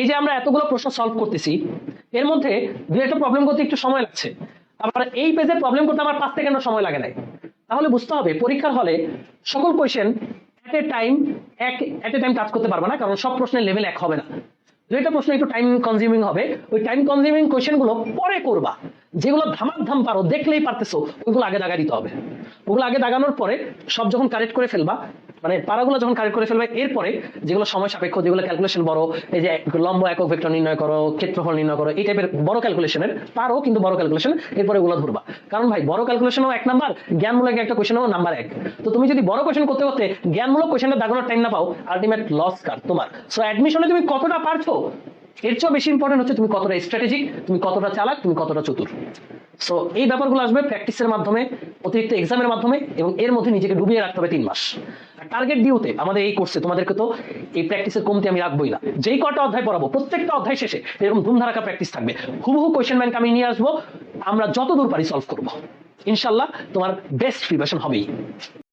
এই যে আমরা এতগুলো প্রশ্ন সলভ করতেছি, এর মধ্যে দু একটা প্রবলেম করতে একটু সময় লাগছে। আবার এই পেজে প্রবলেম করতে আমার পাঁচ সেকেন্ডও সময় লাগে নাই। তাহলে বুঝতে হবে, পরীক্ষার হলে সকল কোয়েশ্চেন এট এ টাইম এক এট এ টাইম কাজ করতে পারবে না, কারণ সব প্রশ্নের লেভেল এক হবে না। দুইটা প্রশ্ন একটু টাইম কনজিউমিং হবে। ওই টাইম কনজিউমিং কোয়েশ্চেনগুলো পরে করবা। যেগুলো ধামাক ধাম পারো, দেখলেই পারতেছো ওইগুলো আগে দাগা দিতে হবে। ওগুলো আগে দাগানোর পরে সব যখন কারেক্ট করে ফেলবা মানে পারাগুলো যখন কারেক্ট করে ফেলবে, এরপরে যেগুলো সময় সাপেক্ষ, যেগুলো ক্যালকুলেশন বড়, এই যে লম্ব একক ভেক্টর নির্ণয় করো, ক্ষেত্রফল নির্ণয় করো, এই টাইপের বড় ক্যালকুলেশনের পারো কিন্তু বড় ক্যালকুলেশন এরপরে ওগুলো ধরবা। কারণ ভাই, বড় ক্যালকুলেশনও এক নাম্বার জ্ঞানমূলক একটা কোয়েশনও নাম্বার এক। তো তুমি যদি বড় কোয়েশন করতে করতে জ্ঞানমূলক কোয়েশনটা দাগানোর টাইম না পাও আলটিমেট লস কার? তোমার। সো অ্যাডমিশনে তুমি কতটা পারছ? এর চেয়েও বেশি ইম্পর্টেন্ট হচ্ছে তুমি কতটা স্ট্র্যাটেজিক তুমি কতটা চালাক, তুমি কতটা চতুর। সো এই ব্যাপারগুলো আসবে প্র্যাকটিসের মাধ্যমে, অতিরিক্ত এক্সামের মাধ্যমে, এবং এর মধ্যে নিজেকে ডুবিয়ে রাখতে হবে তিন মাস। টার্গেট ডিউতে আমাদের এই কোর্সে তোমাদেরকে তো এই প্র্যাকটিসের কমতি আমি রাখবোই না। যেই কটা অধ্যায় পড়াবো, প্রত্যেকটা অধ্যায় শেষে এরকম ধুমধারাকা প্র্যাকটিস থাকবে। হুবহু কোয়েশ্চেন ব্যাংক আমি নিয়ে আসব, আমরা যত দূর পারি সলভ করব। ইনশাল্লাহ তোমার বেস্ট প্রিপারেশন হবেই।